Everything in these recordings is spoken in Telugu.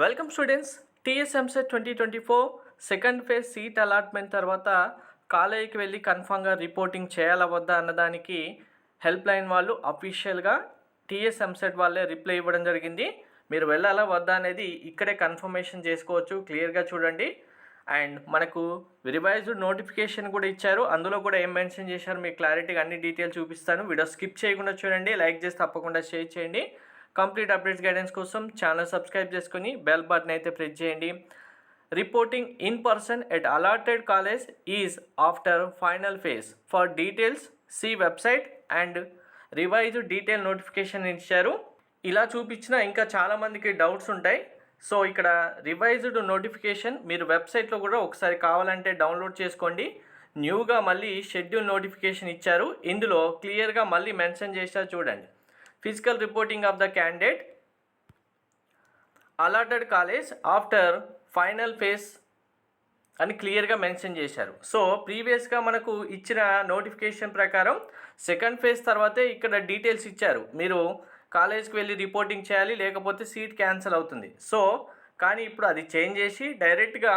Welcome students TS EAMCET twenty twenty four second phase seat allotment తర్వాత కాలేజీకి వెళ్ళి కన్ఫామ్గా రిపోర్టింగ్ చేయాలా వద్దా అన్నదానికి హెల్ప్ లైన్ వాళ్ళు అఫీషియల్గా టీఎస్ఎంసెట్ వాళ్ళే రిప్లై ఇవ్వడం జరిగింది. మీరు వెళ్ళాలా వద్దా అనేది ఇక్కడే కన్ఫర్మేషన్ చేసుకోవచ్చు. క్లియర్గా చూడండి. అండ్ మనకు రివైజ్డ్ నోటిఫికేషన్ కూడా ఇచ్చారు. అందులో కూడా ఏం మెన్షన్ చేశారు? మీకు క్లారిటీగా అన్ని డీటెయిల్స్ చూపిస్తాను. వీడియో స్కిప్ చేయకుండా చూడండి. లైక్ చేసి తప్పకుండా షేర్ చేయండి. కంప్లీట్ అప్డేట్స్ గైడెన్స్ కోసం ఛానల్ సబ్స్క్రైబ్ చేసుకొని బెల్ బటన్ అయితే ప్రెస్ చేయండి. Reporting in person at allotted college is after final phase. For details see website and revise detail notification ఇచ్చారు. ఇలా చూపించిన ఇంకా చాలామందికి డౌట్స్ ఉంటాయి. సో ఇక్కడ రివైజ్డ్ నోటిఫికేషన్ మీరు వెబ్సైట్లో కూడా ఒకసారి కావాలంటే డౌన్లోడ్ చేసుకోండి. న్యూగా మళ్ళీ షెడ్యూల్ నోటిఫికేషన్ ఇచ్చారు. ఇందులో క్లియర్గా మళ్ళీ మెన్షన్ చేశారు చూడండి. Physical reporting of the candidate. Allotted college after final phase అని క్లియర్గా మెన్షన్ చేశారు. సో ప్రీవియస్గా మనకు ఇచ్చిన నోటిఫికేషన్ ప్రకారం సెకండ్ ఫేజ్ తర్వాతే ఇక్కడ డీటెయిల్స్ ఇచ్చారు. మీరు కాలేజ్కి వెళ్ళి రిపోర్టింగ్ చేయాలి లేకపోతే సీట్ క్యాన్సిల్ అవుతుంది. సో కానీ ఇప్పుడు అది చేంజ్ చేసి డైరెక్ట్గా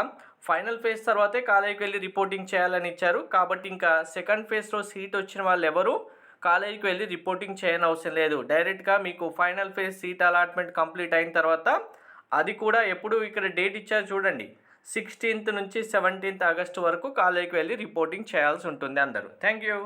ఫైనల్ ఫేజ్ తర్వాతే కాలేజీకి వెళ్ళి రిపోర్టింగ్ చేయాలని ఇచ్చారు. కాబట్టి ఇంకా సెకండ్ ఫేజ్లో సీట్ వచ్చిన వాళ్ళు ఎవరు కాలేజీకి వెళ్ళి రిపోర్టింగ్ చేయని అవసరం లేదు. డైరెక్ట్గా మీకు final phase seat allotment complete అయిన తర్వాత అది కూడా ఎప్పుడు ఇక్కడ డేట్ ఇచ్చారు చూడండి. సిక్స్టీన్త్ నుంచి సెవెంటీన్త్ ఆగస్టు వరకు కాలేజీకి వెళ్ళి రిపోర్టింగ్ చేయాల్సి ఉంటుంది అందరూ. Thank you